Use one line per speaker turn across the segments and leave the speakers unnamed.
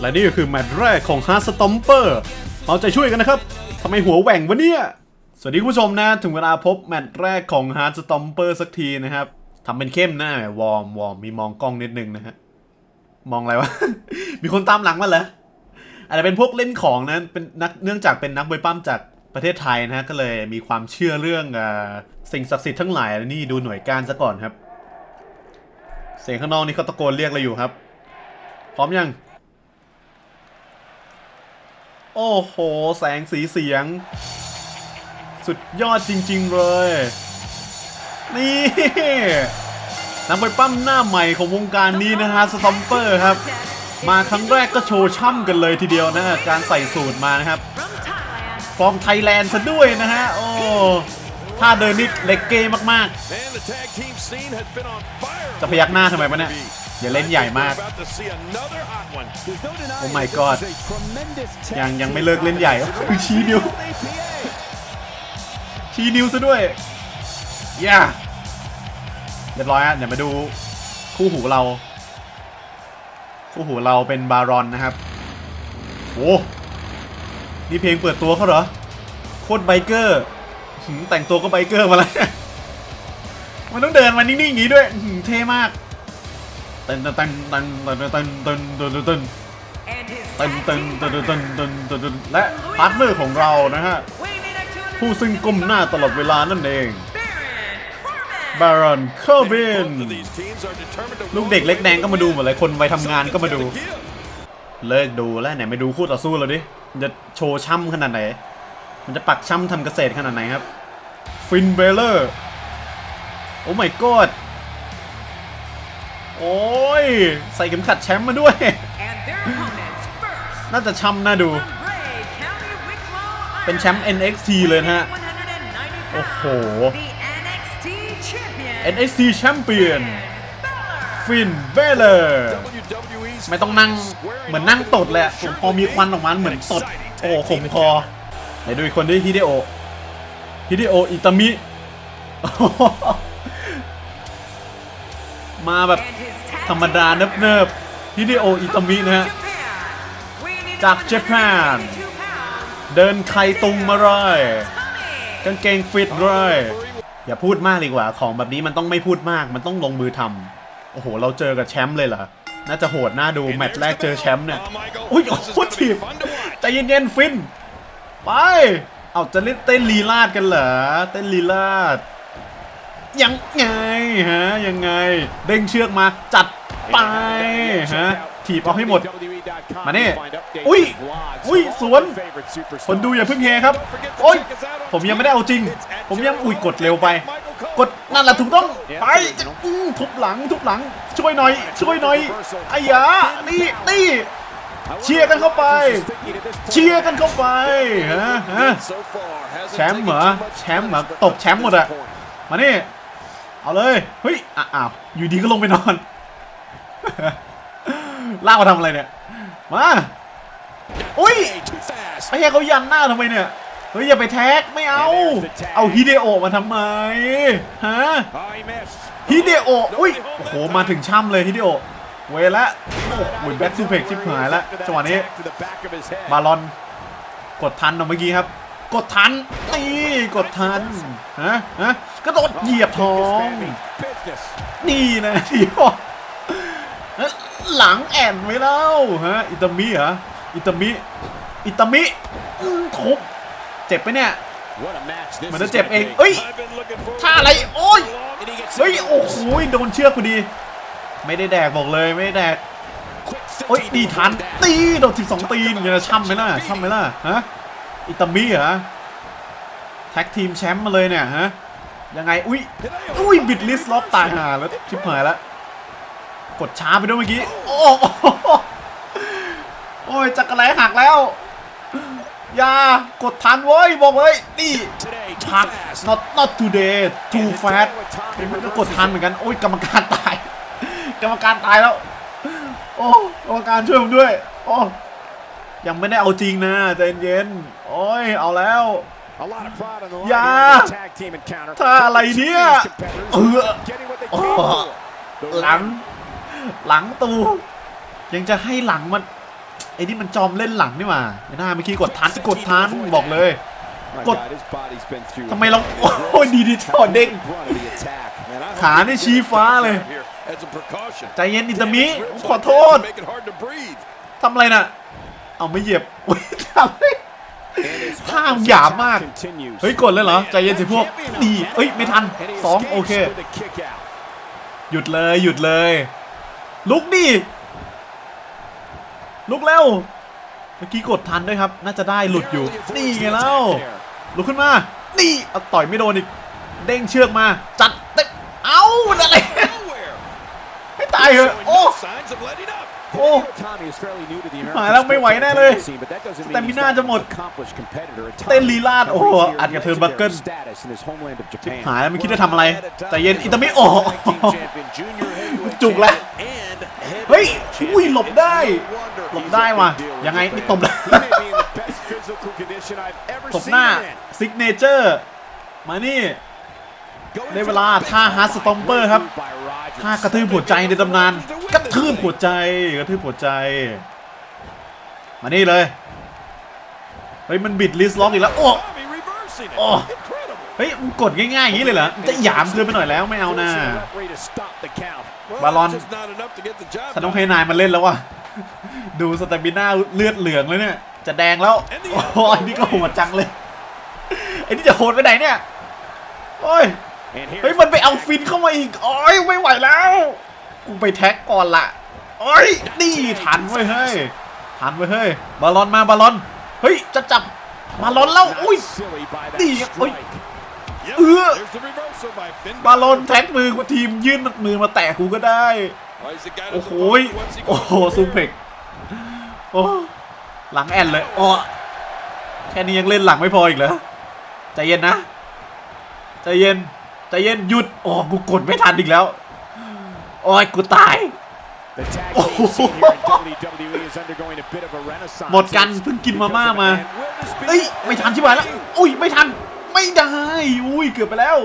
และนี่ก็คือแมตช์แรกของ Hard Stomper เอาใจช่วยกันนะครับทำไมหัวแหว่งวะเนี่ย สวัสดีคุณผู้ชมนะ ถึงเวลาพบแมตช์แรกของ Hard Stomper สักทีนะครับทำเป็นเข้มหนะวอร์มวอร์มมีมองกล้องนิดนึงนะฮะมองอะไรวะ มีคนตามหลังมาเหรออาจจะเป็นพวกเล่นของนะเป็นนักเนื่องจากเป็นนักมวยปั้มจากประเทศไทยนะฮะก็เลยมีความเชื่อเรื่องอสิ่งศักดิ์สิทธิ์ทั้งหลายนี่ดูหน่วยการซะก่อนครับ เสียงข้างนอกนี่เขาตะโกนเรียกเราอยู่ครับ พร้อมยัง โอ้โห แสงสีเสียง สุดยอดจริง ๆ เลย นี่นักมวยปั้มหน้าใหม่ของวงการนี้นะฮะสตอมเปอร์ครับ มาครั้งแรกก็โชว์ช่ำกันเลยทีเดียวนะฮะการใส่สูตรมานะครับ ฟอร์มไทยแลนด์ซะด้วยนะฮะ โอ้ท่าเดินนี่เล็กเก้มาก
And the tag team scene has been on fire.
จะพยักหน้าทำไมวะเนี่ย อย่าเล่นใหญ่มาก
We're about to see another hot one.
Oh my god ยังยังไม่เลิกเล่นใหญ่คือชี้นิ้ว ชี้นิ้วซะด้วยย่าเรียบร้อยฮะเดี๋ยวมาดูคู่หูเรา คู่หูเราเป็นบารอนนะครับโอ้นี่เพลงเปิดตัวเขาเหรอ โคตรไบเกอร์หืมแต่งตัวก็ไบเกอร์มาแล้วมันต้องเดินมานิ่งๆอย่างนี้ด้วยหืมเท่มากเต้นเต้นเต้นเต้นเต้นเต้นเต้นเต้นเต้นเต้นตึนตึนตึนตึนตึนตึนตึนและพาร์ทเนอร์ของเรานะฮะ ผู้ซึ่งก้มหน้าตลอดเวลานั่นเองบารอนเคอร์บินลูกเด็กเล็กแดงก็มาดูหมดเลยคนวัยทำงานก็มาดู เลิกดูแล้วไหนไปดูคู่ต่อสู้เราดิจะโชว์ช่ำขนาดไหน มันจะปักช่ำทำเกษตรขนาดไหนครับ ฟินเบลเลอร์ โอ้ my god โอ้ย ใส่เข็มขัดแชมป์มาด้วย น่าจะช่ำน่าดู เป็นแชมป์ NXT เลยนะฮะ โอ้โห NXT แชมเปี้ยนฟินเบลเลอร์
WWE's
ไม่ต้องนั่งเหมือนนั่งตดเลยอะผมพอมีควันออกมาเหมือนตด โอ้ขมคอไหนดูอีกคนดิฮิเดโอฮิเดโออิตามิ มาแบบ ธรรมดาเนิบๆฮิเดโออิตามินะฮะ จากญี่ปุ่นเดินไข่ตุงมาเลยกางเกงฟิตเลยอย่าพูดมากดีกว่า ของแบบนี้มันต้องไม่พูดมาก มันต้องลงมือทำโอ้โห เราเจอกับแชมป์เลยเหรอ น่าจะโหดหน่าดู แมตช์แรกเจอแชมป์เนี่ย อุ้ยโอ้โหทีบใจเย็นๆ ฟิน ไป เอาจะเล่นเต้นลีลาดกันเหรอ เต้นลีลาดยังไงฮะ ยังไง เด้งเชือกมา จัด ไปฮะถีบเอาให้หมด มาเนี่อุ้ยอุ้ยสวน คนดูอย่าเพิ่งเฮครับ โอ้ย ผมยังไม่ได้เอาจริง ผมยังอุ้ยกดเร็วไป กดนั่นแหละถูกต้องไปทุบหลังทุบหลัง ช่วยหน่อย ช่วยหน่อยไอ้ยานี่นี่เชียร์กันเข้าไป เชียร์กันเข้าไปฮะฮะแชมป์เหรอแชมป์เหรอตบแชมป์หมดอะมานี่เอาเลยเฮ้ยอะอ้าวอยู่ดีก็ลงไปนอน ลากมาทำอะไรเนี่ย มาอุ้ยไอ้เหี้ยเขายันหน้าทำไมเนี่ย เฮ้ยอย่าไปแท็กไม่เอา เอาฮิเดโอมาทำไมฮะฮิเดโออุ้ยโอ้โหมาถึงช่ำเลยฮิเดโอเวละโอ้โหแบ็คซูเพกชิบหายล้วจังหวะนี้บาลอน กดทันเอาเมื่อกี้ครับ กดทันนี่กดทันฮะฮะกระโดดเหยียบท้องนี่นะที่บอก หลังแอนไว้แล้วฮะอิตามิเหรออิตามิอิตามิทุบเจ็บไปเนี่ยเหมือนจะเจ็บเองเอ้ยท่าอะไรโอ้ยเฮ้ยโอ้โหโดนเชือกพอดี ไม่ได้แดกบอกเลยไม่ได้แดกโอ้ยดีทันตีโดน12ตีนยังจะช่ำไหมล่ะช่ำไหมล่ะฮะอิตามิเหรอแท็กทีมแชมป์มาเลยเนี่ยฮะยังไงอุ้ยอุ้ยบิดลิสล็อกตายห่าแล้วชิบหายแล้ว กดช้าไปด้วยเมื่อกี้ โอ้โอ้ยจักรแลหักแล้ว อย่ากดทันเว้ย บอกเลยนี่พัก not not today too fast มันก็กดทันเหมือนกัน โอ้ยกรรมการตาย กรรมการตายแล้ว โอ้กรรมการช่วยผมด้วย โอ้ยังไม่ได้เอาจริงนะใจเย็นโอ้ย เอาแล้วอย่าถ้าอะไรเนี่ยเออหลัง หลังตู ยังจะให้หลังมันไอ้นี่มันจอมเล่นหลังนี่หว่าไม่น่าเมื่อกี้กดทันกดทันบอกเลย
My
Gột-
God, his body's been through
ทำไมเราโอ้ยดีดีถอดเด้ง
brunt of the attack.
Man, I hope
ขานี่ชี้ฟ้าเลย
here as a precaution.
ใจเย็นอิตามิ
Damage
ผม
ribs
ขอ
like
โท
that
ษ
can Make it hard to breathe.
ทำอะไรน่ะ เอาไม่เหยียบอุ๊ยทำไม
And his
ข้าม
hopeless
หยาบมาก
attack continues.
เฮ้ยกดเลยเหรอ ใจเย็นสิพวก ดี เอ้ย ไม่ทัน
And he
สอง
escapes
โอเค
with a kick out.
หยุดเลยหยุดเลย ลุกดิ ลุกเร็ว เมื่อกี้กดทันด้วยครับ น่าจะได้หลุดอยู่ นี่ไงเล่า ลุกขึ้นมา นี่เอาต่อยไม่โดนอีก เด้งเชือกมา จัดเต็มเอ้ามันอะไร
Nowhere.
ให้ตายเหอะ
Showing
โอ้
no signs of letting up.
โอ้
Tommy is fairly new to the
หายแล้วไม่ไหวแน่เลย
American scene, but that doesn't mean
สเตมิ
he's
น่า
not
จะหมด
an accomplished competitor. And Tommy
เต้นลีลาด โอ้โห
has
อัดกับเทิร์นบัคเกิล
legendary status in his homeland of Japan.
หายแล้วไม่คิดจะทำอะไรใจเย็นอิตามิโอ้โหจุกแล้ว เฮ้ยอุ้ยหลบได้ หลบได้ว่ะยังไงนี่ตบเลยตบหน้าซิกเนเจอร์มานี่ได้เวลาท่าฮาร์ดสตอมเปอร์ครับท่ากระทืบหัวใจในตำนานกระทืบหัวใจกระทืบหัวใจมานี่เลยเฮ้ยมันบิดลิสล็อกอีกแล้วโอ้
Oh.
Oh. เฮ้ยมันกดง่ายๆอย่างนี้เลยเหรอจะหยามเกินไปหน่อยแล้วไม่เอานะ บาลอนฉันต้องให้นายมาเล่นแล้วว่ะ ดูสเตมิน่าเลือดเหลืองเลยเนี่ย จะแดงแล้ว โอ้ยนี่ก็โหดจังเลยไอ้นี่จะโหดไปไหนเนี่ย โอ้ย เฮ้ย มันไปเอาฟินเข้ามาอีก โอ้ย ไม่ไหวแล้ว กูไปแท็กก่อนละโอ้ยนี่ทันเว้ยเฮ้ย ทันเว้ยเฮ้ย บาลอนมาบาลอน เฮ้ย จะจับบาลอนแล้ว อุ้ยนี่เอ้ย
Yep,
Ugh.
there's the reversal by Finn
บาลอน
Balor.
แท็กมือกูทีมยื่นมือมาแตะกูก็ได้
Oh, he's the guy
โอ้
that's
โห
the
ย
one who wants to go
โอ้โห
forward.
ซูเพกโอ้หลังแอนเลยโอ้แค่นี้ยังเล่นหลังไม่พออีกเหรอใจเย็นนะใจเย็นใจเย็นหยุดโอ้กูกดไม่ทันอีกแล้วโอ้ยกูตาย
ห
หมดกันเพิ่งกินมาม่ามาเอ้ยไม่ทันชิบหายแล้วอุ้ยไม่ทัน ไม่ได้ อุ้ยเกือบไปแล้ว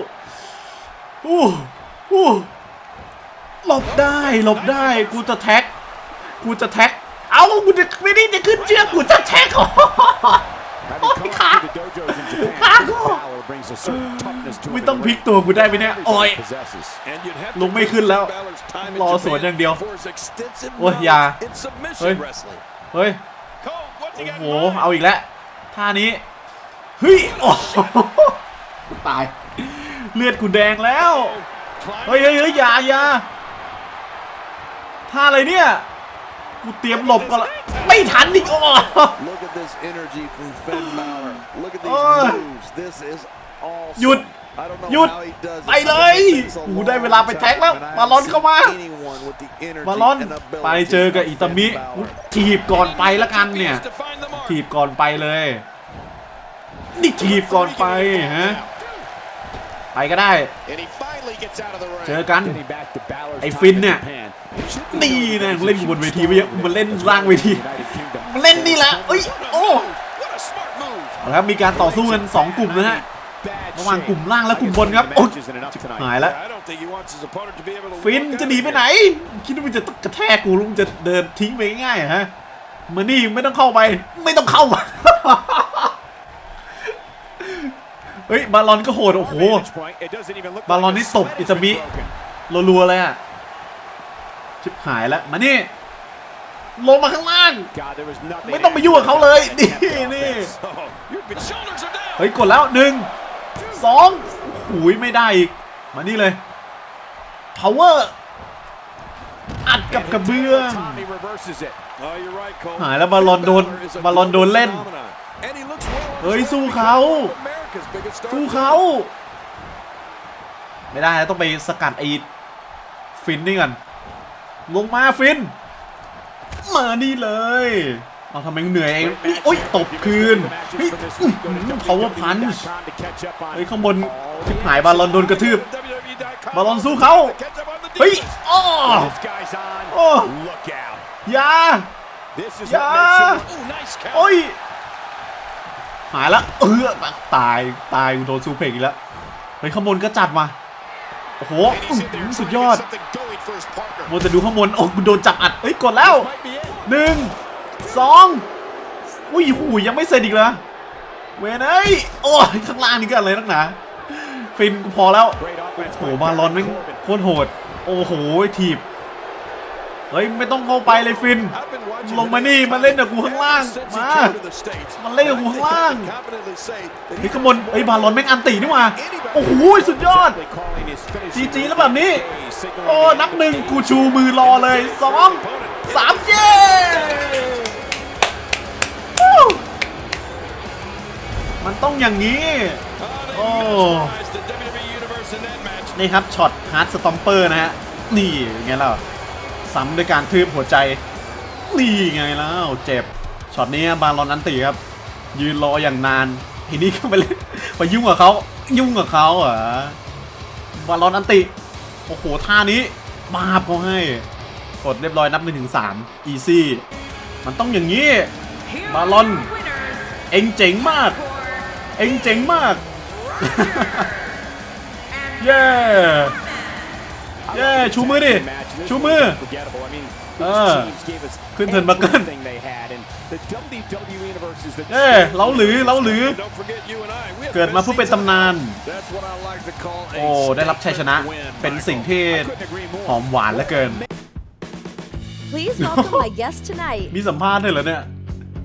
อู้อู้หลบได้หลบได้กูจะแท็ก กูจะแท็ก เอ้ากูจะไม่ได้จะขึ้นเชือกกูจะแท็กอ๋อโอ้ยขาขากูไม่ต้องพลิกตัวกูได้ไหมเนี่ยโอ้ย
And you'd have to
ลงไม่ขึ้นแล้ว
Finn Balor's time in
รอสวนอย่างเดียว
Japan for his extensive
โอ้ยอย่า
knowledge in submission
เฮ้ย
wrestling.
เฮ้ย
Cole, what's he
โอ้
got
โห
in mind?
เอาอีกแล้วท่านี้ เฮ้ยโอ้โหตาย เลือดกูแดงแล้ว
Climbing
เฮ้ยเฮ้ยเฮ้ยอย่าอย่าท่าอะไรเนี่ย กูเตรียมหลบก่อนละไม่ทันอีกโอ้
Look at this energy from Finn Balor. Look at
Oh.
these moves. This is awesome.
หยุด
I don't know
หยุด
how he does it,
ไปเลย
but it takes a
กูได้เวลาไป
long
แท็กแล้ว
time, and I
บาลอน
haven't
เข้ามา
seen anyone with the energy
บาลอน
and ability
ไปเจอกับอิตามิ
of Finn Balor.
ถีบก่อนไปละกันเนี่ย
to find the mark.
ถีบก่อนไปเลย นี่ถีบก่อนไปฮะไปก็ได้
And he finally gets out of the ring.
เจอกัน ไอ้ฟินเนี่ย นี่นะมึงเล่นอยู่บนเวทีไปเยอะมันเล่นล่างเวที มันเล่นนี่แหละเอ้ย โอ้
What a smart move.
เอาละครับมีการต่อสู้กันสองกลุ่มนะฮะ ระหว่างกลุ่มล่างและกลุ่มบนครับ โอ๊ยหายแล้ว
I don't think he wants his opponent to be able to
ฟิน
walk
จะ
out
หนี
of
ไป
here.
ไหน คิดว่ามันจะกระแทกกูแล้วมึงจะเดินทิ้งไปง่ายๆเหรอฮะมานี่ไม่ต้องเข้าไป ไม่ต้องเข้ามา เฮ้ยบาลอนก็โหดโอ้โหบาลอนนี่ตบอิตามิรัวๆเลยอะชิบหายแล้วมานี่ลงมาข้างล่าง ไม่ต้องไปยุ่งกับเขาเลยนี่นี่
Oh, your big shoulders are down.
เฮ้ยกดแล้วหนึ่งสองหุยไม่ได้อีก มานี่เลย power อัดกับกระเบื้อง
Oh, you're right, Cole.
หายแล้วบาลอนโดน
Balor is a
บาลอนโดนเล่น
phenomenon. And he looks well on
เฮ้ย
his way
สู้
to
เขา
becoming one of America's biggest stars.
สู้เขาไม่ได้นะต้องไปสกัดไอ้ฟินนี่ก่อนลงมาฟิน มานี่เลยเอาทำไมมึงเหนื่อยเองนี่โอ๊ยตบคืนเฮ้ยอื้อหือ power punch เฮ้ยข้างบนทิพหายบาลอนโดนกระทืบ
WWE.com
บาลอนสู้เขา
Catch up on the
เฮ้ย
defense.
อ้อโอ้อยาอย่า
Ooh, nice count.
โอ้ย หายละเออตายตายโดนซูเพกอีกแล้วเฮ้ยข้างบนก็จัดมาโอ้โหสุดยอด
ผ
มัวแต่ดูข้างบนโอ้โดนจับอัดเฮ้ยกดแล้วหนึ่งสองอุ้ยหูยยังไม่เสร็จอีกเหรอเวนเอ้ยโอ้ยข้างล่างนี่ก็อะไรนักหนาฟินกูพอแล้วโอ้โหบาลอนแม่งโคตรโหด โอ้โหถีบ เฮ้ยไม่ต้องเข้าไปเลยฟิน ลงมานี่มาเล่นกับกูข้างล่างมา
came to the States.
มาเล่นกับกูข้างล่างเฮ้ยขบนเฮ้ยบาลอนแม่งอันตีนี่ว่าโอ้โหสุดยอดจีจีแล้วแบบนี้โอ้นับหนึ่งกูชูมือรอเลยสองสามเย้มันต้องอย่างนี้
Oh,
Oh.
they mesmerized the WWE Universe in that match.
นี่ครับช็อตฮาร์ดสตอมเปอร์นะฮะนี่ไงเล่า ซ้ำด้วยการทืบหัวใจนี่ไงเล่าเจ็บช็อตนี้บาลอนอันตีครับ ยืนรออย่างนานทีนี้ก็ไปเล่นไปยุ่งกับเขายุ่งกับเขาเหรอบาลอนอันติโอ้โหท่านี้มาบเขาให้กดเรียบร้อยนับหนึ่งถึงสามอีซี่มันต้องอย่างนี้ Balon. เอ็งเจ๋งมาก เอ็งเจ๋งมาก เย้ เย้ชูมือดิ
match. This
ชู
was
มือ
unforgettable. I mean,
Ah.
these teams gave us
ขึ้นเทิร์นบัคเกิล
everything they had, and the WWE Universe is the
เย้เล้าหรือเล้าหรือ
Don't forget you and I. We have
เกิดมาเพื่อเป็นตำนาน
That's what I like to call a
โอ้ ได้รับชัยชนะ
win,
เป็นสิ่ง
Michael.
ที่
couldn't agree more.
หอมหวานเหลือเกิน
Please welcome my guest tonight.
มีสัมภาษณ์ด้วยเหรอเนี่ย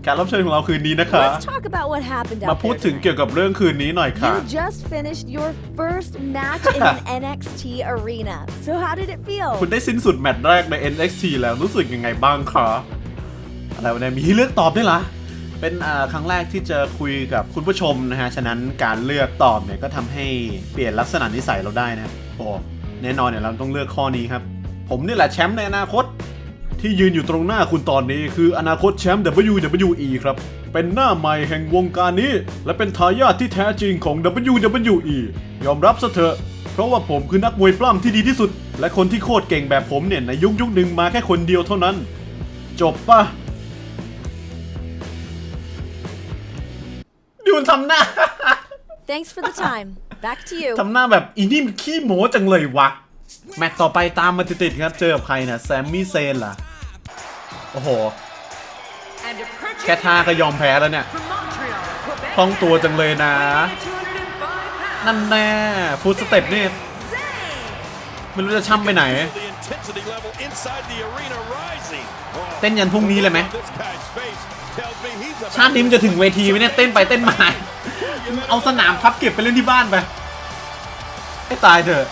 การรับเชิญของเราคืนนี้นะคะ
Let's talk about what happened
มา
out
พูด
there
ถึง
tonight.
เกี่ยวกับเรื่องคืนนี้หน่อยค่ะ
You just finished your first match in an NXT arena. So how did it feel?
คุณได้สิ้นสุดแมตช์แรกใน NXT แล้วรู้สึกยังไงบ้างคะอะไรวะเนี่ยมีให้เลือกตอบด้วยเหรอเป็นอ่าครั้งแรกที่จะคุยกับคุณผู้ชมนะฮะ ฉะนั้นการเลือกตอบเนี่ยก็ทำให้เปลี่ยนลักษณะนิสัยเราได้นะ โอ้แน่นอนเนี่ยเราต้องเลือกข้อนี้ครับ ผมนี่แหละแชมป์ในอนาคต ที่ยืนอยู่ตรงหน้าคุณตอนนี้คืออนาคตแชมป์ WWE ครับ เป็นหน้าใหม่แห่งวงการนี้ และเป็นทายาทที่แท้จริงของ WWE ยอมรับซะเถอะ เพราะว่าผมคือนักมวยปล้ำที่ดีที่สุด และคนที่โคตรเก่งแบบผมเนี่ยในยุคยุคหนึ่งมาแค่คนเดียวเท่านั้น จบปะดูมันทำหน้า
Thanks for the time. Back to you.
ทำหน้าแบบอีนี่มันขี้โม้จังเลยวะแมตช์ต่อไปตามมาติดๆครับ เจอกับใครนะแซมมี่เซนล่ะ โอ้โห แค่ท่าก็ยอมแพ้แล้วเนี่ยคล่องตัวจังเลยนะ นั่นแน่ฟูดสเต็ปนี่ไม่รู้จะช่ำไปไหน
The intensity level inside the arena rising. Oh,
เต้นยันพรุ่งนี้เลยไหม
this guy's face tells me he's about
ชาตินี้มันจะถึงเวทีไหมเนี่ย เต้นไปเต้นมา เอาสนามพับเก็บไปเล่นที่บ้านไปให้ตายเถอะ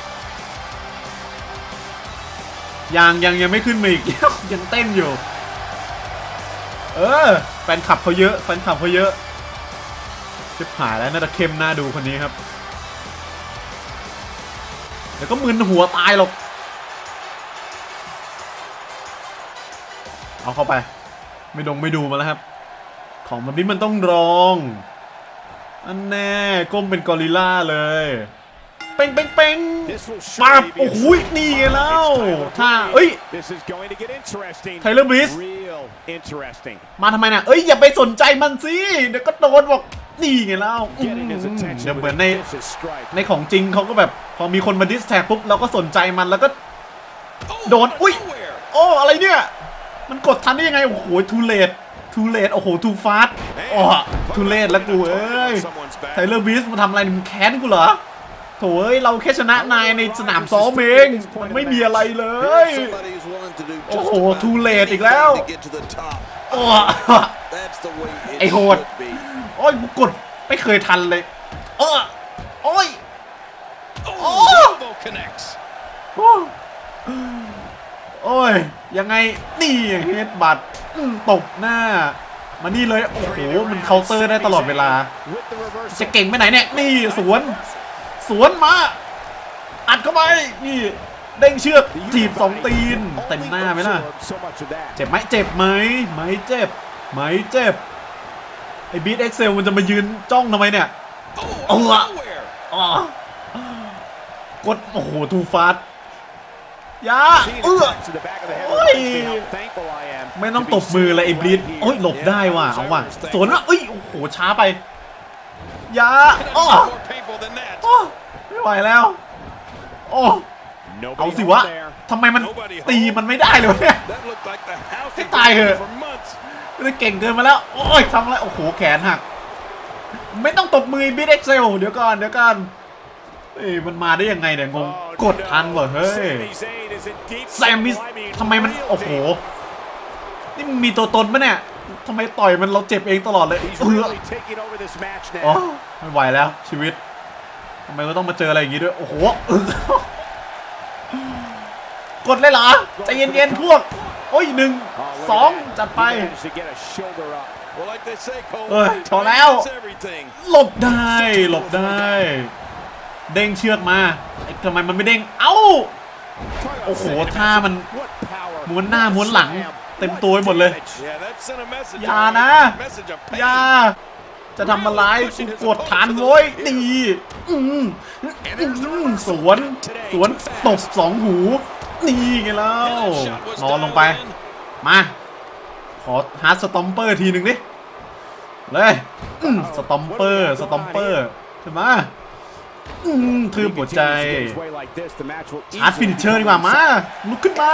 ยังยังยังไม่ขึ้นมาอีกยังเต้นอยู่ เออ แฟนคลับเขาเยอะแฟนคลับเขาเยอะชิบหายแล้วน่าจะเข้มหน้าดูคนนี้ครับเดี๋ยวก็มึนหัวตายหรอก เอาเข้าไป ไม่ดงไม่ดูมาแล้วครับ ของแบบนี้มันต้องรอง อันแน่ก้มเป็นกอริลล่าเลย เป้งเป้งเป้ง
This will
ปั๊บ
surely be
โอ้
a
โห
slap.
นี่ไงแล้ว
It's Tyler
ถ้า
Breeze.
เอ้ย
This is going to get interesting.
Tyler Breeze.
Real interesting.
มาทำไมน่ะเอ้ยอย่าไปสนใจมันสิเดี๋ยวก็โดนบอกนี่ไงแล้วอืม
Getting his
เดี๋
attention
ยว
with
เหมือน
a
ใน
vicious strike.
ในของจริงเขาก็แบบพอมีคนมาดิสแท็กปุ๊บเราก็สนใจมันแล้วก็
Oh,
โดนอุ้ย
nowhere.
โอ้อะไรเนี่ย มันกดทันได้ยังไงโอ้โหทูเลตทูเลตโอ้โหทูฟาสอ๋อทูเลตแล้วกูเอ้ย
Someone's back.
ไทเลอร์บีสมาทำอะไรมึงแค้นกูเหรอโถเอ้ยเราแค่ชนะนายในสนามซ้อมเองมันไม่มีอะไรเลย โอ้โห
about
too late อีกแล้วโอ้ไอ้โหดโอ้ยกูกดไม่เคยทันเลยโอ้โอ้ยโอ้โอ้ยยังไงนี่เฮดบัตตบหน้ามานี่เลย โอ้โห มันเคาน์เตอร์ได้ตลอดเวลา จะเก่งไปไหนเนี่ย นี่สวน สวนมา อัดเข้าไป นี่ เด้งเชือกจีบสองตีน เต็มหน้าไหมล่ะ เจ็บไหมเจ็บไหมไหมเจ็บไหมเจ็บ ไอ้บีทเอ็กเซลมันจะมายืนจ้องทำไมเนี่ย
Oh,
Oh, uh,
nowhere.
อ๋อกด โอ้โหทูฟาสยาเออโอ้ยไม่ต้องตบมือเลยไอ้บลิทโอ้ยหลบได้ว่ะ เอาว่ะสวนว่ะเอ้ย โอ้โห ช้าไปยาอ้อ
be more painful than that.
อ้อไม่ไหวแล้ว โอ้
Nobody
เอาสิ
home
วะ
there.
ทำไมมันตีมันไม่ได้เลยวะเนี่ย
That looked like the house
Cái
he'd
tài
been in
hả?
for months.
เก่งเกินมาแล้ว โอ้ยทำอะไร โอ้โห แขนหัก ไม่ต้องตบมือบิดเอ็กเซล เดี๋ยวก่อน เดี๋ยวก่อนเอ้ยมันมาได้ยังไงเนี่ยงงกดทันเหรอเฮ้ยแซมมิสทำไมมันโอ้โหนี่มันมีตัวตนปะเนี่ยทำไมต่อยมันเราเจ็บเองตลอดเลย
He's
เออ
really taking over this match
โอ้
now.
ไม่ไหวแล้วชีวิต ทำไมก็ต้องมาเจออะไรอย่างงี้ด้วย โอ้โหเออกดเลยเหรอใจเย็นๆพวก โอ้ยหนึ่ง
Oh, look
สอง
at that.
จัดไป
He managed to get a shoulder up.
Well, like they say, Cole,
เอ้ยพอแล้ว
time is everything.
หลบได้ หลบได้ เด้งเชือกมาไอ้ทำไมมันไม่เด้ง เอ้า โอ้โหท่ามัน
What power.
ม้วนหน้าม้วนหลัง เต็มตัวไปหมดเลย
Yeah, that sent a message.
อย่า
of-
นะ
Message of
อย่า
pain.
จะทำอะไรกูกดฐานโว้ยดีอืมอืมสวนสวนตบสองหูนี่ไงแล้วนอนลงไป มา ขอฮาร์ดสตอมเปอร์ทีหนึ่งดิเลยสตอมเปอร์สตอมเปอร์ใช่ไหมอืมทืบหัวใจชาร์จฟินิชเชอร์ดีกว่ามา ลุกขึ้นมา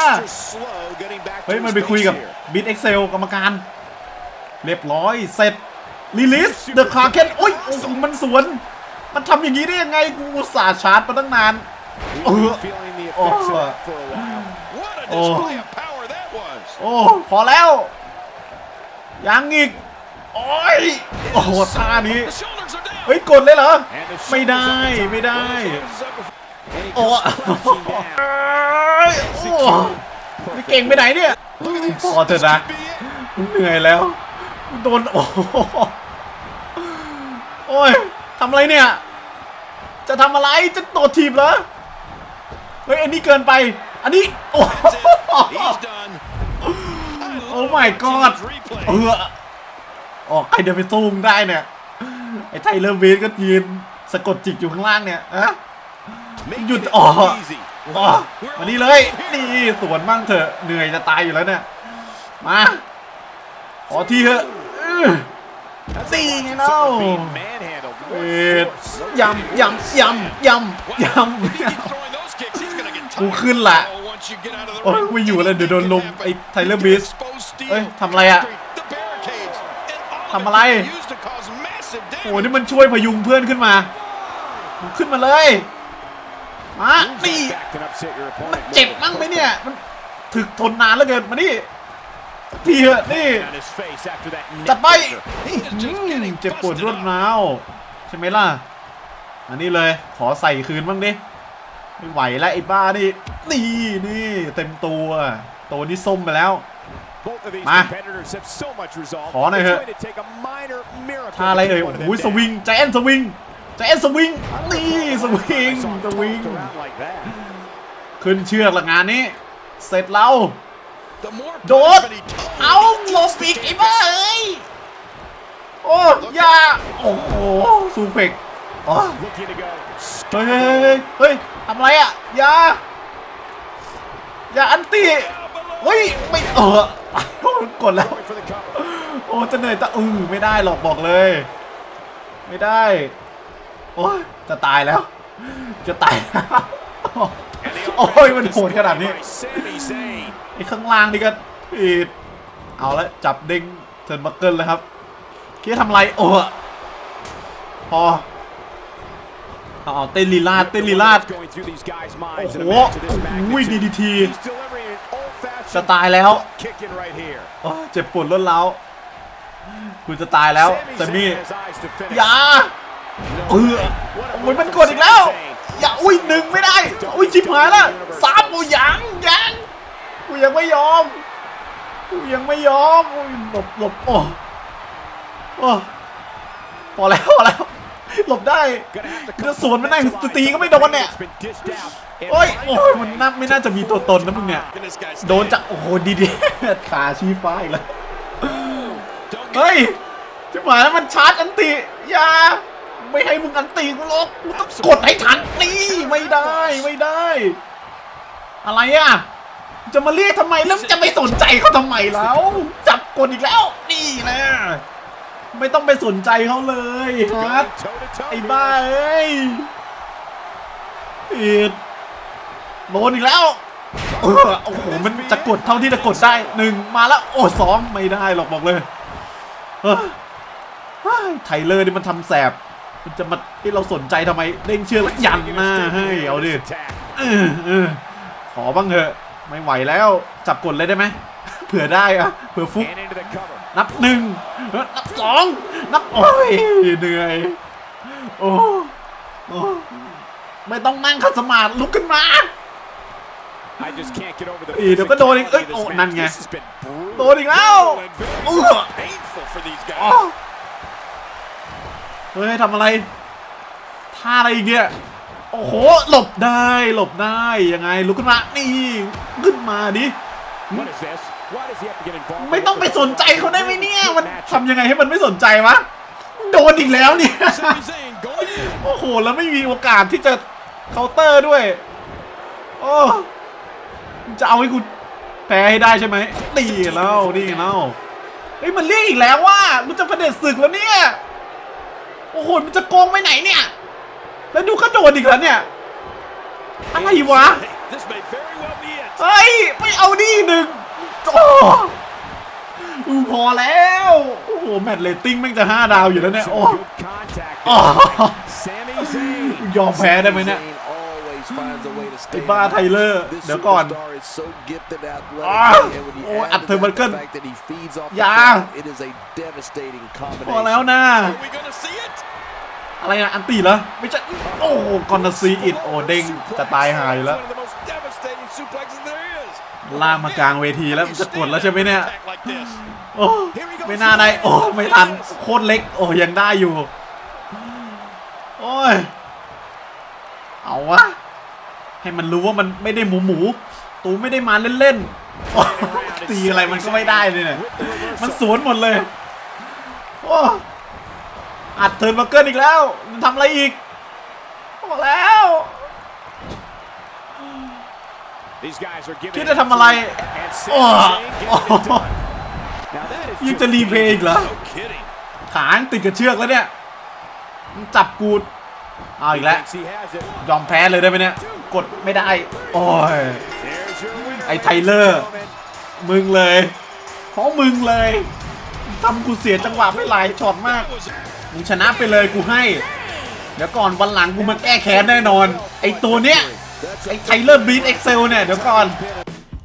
เฮ้ย มันไปคุยกับบิ t เอ็กเซลกรรมการ เรียบร้อยเสร็จ ลิลิสเดอะคาร์เคนโอ้ยโอ้โหมันสวน มันทำอย่างนี้ได้ยังไงกูอุตสาห์ชาร์จมาตั้งนานเออ
Oh.
Oh.
What a
Oh.
display of power that was.
โอ้พอแล้ว ยังอีก โอ้ย โอ้โหท่านี้
The shoulders are down.
เฮ้ย กดเลยเหรอ ไม่ได้ไม่ได้
Shoulders up before-
โอ้เอ้ยโอ้นี่เก่งไปไหนเนี่ยพอเถอะนะเหนื่อยแล้ว โดน โอ้โหโอ้ยทำอะไรเนี่ย จะทำอะไร จะโดดทีบเหรอ เฮ้ย อันนี้เกินไป อันนี้ โอ้
He's done. I
โอ้
love
my
watching
god
these replays.
เออออกใครเดินไปสู้มึงได้เนี่ย ไอ้ไทเลอร์เวสก็ยืนสะกดจิตอยู่ข้างล่างเนี่ยอะ
Making
หยุด
it
อ๋อ
easy.
อ๋อมานี่เลย นี่สวนบ้างเถอะ เหนื่อยจะตายอยู่แล้วเนี่ย มา ขอทีเถอะอื้อตีไงเล่าเอ็ดยำยำยำยำย
Wow, if he ำ keeps throwing those kicks, he's gonna get
กู
tired.
ขึ้นละ
Oh, once you get out of the
โอ้ย
ring,
ไม่อยู่แล้วเดี๋ยวโดนลม
happen.
ไอ้ไทเลอร์
You
บิ
can
ส
expose steel,
เอ้ยทำอะไรอะ
concrete, the barricades, and all of
ทำอะไร
it can be used to cause massive
โอ้
damage.
นี่มันช่วยพยุงเพื่อนขึ้นมามึงขึ้นมาเลย มานี่มันเจ็บมั้งไหมเนี่ย มันถึกทนนานเหลือเกินมานี่ ทีเถอะนี่จัดไป
He is
อื
just
ม
getting
เจ็บปวด
busted
รวด
up.
ร้าวใช่ไหมล่ะ อันนี้เลยขอใส่คืนบ้างดิไม่ไหวแล้วไอ้บ้านี่นี่นี่เต็มตัวตัวนี้ส้มไปแล้ว
มา
ขอหน่อยเถอะท่าอะไรเอ่ยโอ้โหสวิงใจแอนสวิงใจแอนสวิงนี่สวิงสวิง ขึ้นเชือกละงานนี้ เสร็จแล้ว
The more
โดด
punishment he tolerates,
เอาหลบอีกไอ้บ้าเอ้ย โอ้อยา โอ้โหซูเฟกอ๋อเฮ้ยเฮ้ยเฮ้ยเฮ้ยทำอะไรอะอยาอย่าอันตีเฮ้ย ไม่เออกดแล้ว โอ้จะเหนื่อยจะอือไม่ได้หรอกบอกเลย ไม่ได้ โอ้ยจะตายแล้ว จะตายแล้วโอ้ยมันโหดขนาดนี้ไอ้ข้างล่างนี่ก็ผิดเอาละจับเด้งเทิร์นบัคเกิลเลยครับคิดจะทำไรโอ้พอเอาเอเต้นลีลาดเต้นลีลาดโอ้โหโอ้ยดีดีทีจะตายแล้วอ้ยเจ็บปวดล้นเล้าคุณจะตายแล้วแซมมี่อย่าเออโอ้ยมันกดอีกแล้ว อย่าอุ้ยหนึ่งไม่ได้อุ้ยชิบหายแล้วสามโอ้ยยังยัง กูยังไม่ยอม กูยังไม่ยอมหลบหลบโอ้โอ้พอแล้วพอแล้ว หลบได้จะสวนไม่ได้ตีก็ไม่โดนเนี่ยโอ้ยโอ้ยมันน่าไม่น่าจะมีตัวตนนะมึงเนี่ย โดนจากโอ้โหดีดีขาชี้ฟ้าอีกแล้วเฮ้ยชิบหายแล้วมันชาร์จอันติยาไม่ให้มึงอันติกูหรอกกูต้องกดให้ทันนี่ไม่ได้ไม่ได้ อะไรอะ จะมาเรียกทำไมแล้วจะไม่สนใจเขาทำไมแล้วจับกดอีกแล้ว นี่แหละไม่ต้องไปสนใจเขาเลยฮาร์ดไอ้บ้าเอ้ยผิดโดนอีกแล้วเออโอ้โหมันจะกดเท่าที่จะกดได้หนึ่งมาแล้วโอ้สองไม่ได้หรอกบอกเลยเฮ้ยไทเลอร์นี่มันทำแสบ มันจะมาที่เราสนใจทำไมเด้งเชือกยันหน้าให้เอาดิขอบ้างเถอะ ไม่ไหวแล้วจับกดเลยได้ไหมเผื่อได้อะเผื่อฟุก
And into the cover.
นับหนึ่งนับสองนับโอ้ยเหนื่อยโอ้โอ้ไม่ต้องนั่งขัดสมาธิลุกขึ้นมา
I just can't get over the
อีเดี๋ยวก็โดนอีกเอ้ย
physicality of
โอ้
this
นั่น
match.
ไง
This has been brutal
โดนอีกแล้ว
And very
เออ
painful for these
อ๋อ
guys.
เฮ้ยทำอะไรท่าอะไรอีกเนี่ย โอ้โห หลบได้ หลบได้ ยังไง ลุกขึ้นมา นี่ ขึ้นมาดิ
What is this? Why does he have to get involved?
ไม่ต้องไปสนใจเขาได้ไหมเนี่ย มันทำยังไงให้มันไม่สนใจวะ โดนอีกแล้วเนี่ย
Sami Zayn going in.
โอ้โห แล้วไม่มีโอกาสที่จะเคาน์เตอร์ด้วย โอ้มึงจะเอาให้กูแพ้ให้ได้ใช่ไหมนี่แล้วนี่แล้วเฮ้ยมันเรียกอีกแล้วว่ามันจะประเด็จศึกแล้วเนี่ย โอ้โห มันจะโกงไปไหนเนี่ย แล้วดูกระโดดอีกแล้วเนี่ย อะไรวะ
Hey, this may very well be it.
เฮ้ยไม่เอาดิหนึ่งโอ้อือพอแล้ว โอ้โห แมตช์เรตติ้งแม่งจะห้าดาวอยู่แล้วเนี่ย
Some
โอ้
good contact.
อ๋อ
Sami Zayn.
ยอมแพ้ได้ไหมเนี่ย
Zayn always finds a way to
ไอ้
stay
บ้า
in the
ไทเลอร์
This
เดี๋ยวก่อน
superstar is so gifted athletically,
อ่า
and when you
โอ้ย
add
อัด
to
เธอ
that
มันเกิน
the fact that he feeds off the
อย่า
crowd, it is a devastating
พอ
combination.
แล้วนะ อะไรนะอันตีเหรอไม่ใช่โอ้กอนซีอิดโอ้เด้งจะตายหายแล้วลากมากลางเวทีแล้วจะกดแล้วใช่ไหมเนี่ยโอ้ไม่น่าได้โอ้ไม่ทันโคตรเล็ก โอ้ยังได้อยู่ โอ้ยเอาวะให้มันรู้ว่ามันไม่ได้หมูหมู ตูไม่ได้มาเล่นๆตีอะไรมันก็ไม่ได้เลยเนี่ยมันสวนหมดเลย โอ้ อัดเทิร์นมาเกิลอีกแล้วมันทำอะไรอีกบอกแล้ว
These guys are giving
คิดจะทำอะไร
And
โอ้
Sami Zayn getting it done. Now that is
ยัง
just
จะรีเพลย์อีกเหรอ
No kidding.
ขางติดกับเชือกแล้วเนี่ยมันจับกูดเอาอีกแล้ว
thinks he has it.
ยอมแพ้เลยได้ไหมเนี่ย กดไม่ได้ โอ้ย
There's your winner,
ไอ้ไทเลอร์
ladies and gentlemen.
มึงเลย เพราะมึงเลยทำกูเสียจังหวะไปหลายช็อตมาก
That was
มึงชนะไปเลยกูให้ เดี๋ยวก่อนวันหลังกูมาแก้แค้นแน่นอน ไอ้ตัวเนี้ย ไอ้ไทเลอร์บีทเอ็กเซลเนี่ยเดี๋ยวก่อน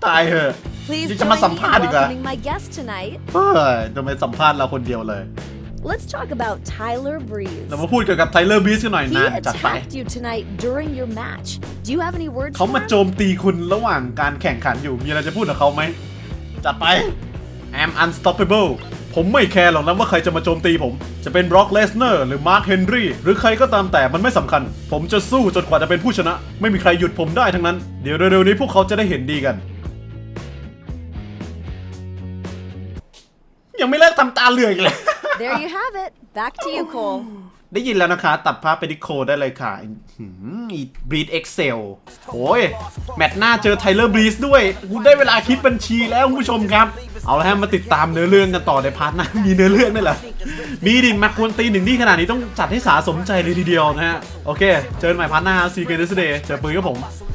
ตายเหอะ
Please
ยัง
join
จะ
me
มาสัม
in
ภาษณ์อีกเหรอ
welcoming my guest tonight.
เฮ้ยจะมาสัมภาษณ์เราคนเดียวเลย
Let's talk about Tyler Breeze.
เรามาพูดเกี่ยวกับไทเลอร์บีทกันหน่อย
He
นานจัดไป
attacked you tonight during your match. Do you have any words
เขา
for
มา
him?
โจมตีคุณระหว่างการแข่งขันอยู่ มีอะไรจะพูดกับเขาไหมจัดไป I'm unstoppable ผมไม่แคร์หรอกนะว่าใครจะมาโจมตีผม จะเป็นบร็อกเลสเนอร์หรือมาร์คเฮนรี่หรือใครก็ตามแต่มันไม่สำคัญ ผมจะสู้จนกว่าจะเป็นผู้ชนะ ไม่มีใครหยุดผมได้ทั้งนั้น เดี๋ยวเร็วๆนี้พวกเขาจะได้เห็นดีกัน ยังไม่เลิกทำตาเหลือกอีกเลย
There you have it. Back to you, Cole.
ได้ยินแล้วนะคะ ตัดภาพไปที่โคได้เลยค่ะหืมอีบรีดเอ็กเซลโอ้ย แมตช์หน้าเจอไทเลอร์บรีสด้วยกูได้เวลาคิดบัญชีแล้วคุณผู้ชมครับ เอาละฮะมาติดตามเนื้อเรื่องกันต่อในพาร์ทหน้า มีเนื้อเรื่องด้วยเหรอมีดิมากวนตีหนึ่งที่ขนาดนี้ต้องจัดให้สาสมใจเลยทีเดียวนะฮะ โอเค เจอกันใหม่พาร์ทหน้าซีเกนเดสเดย์เจอปืนกับผม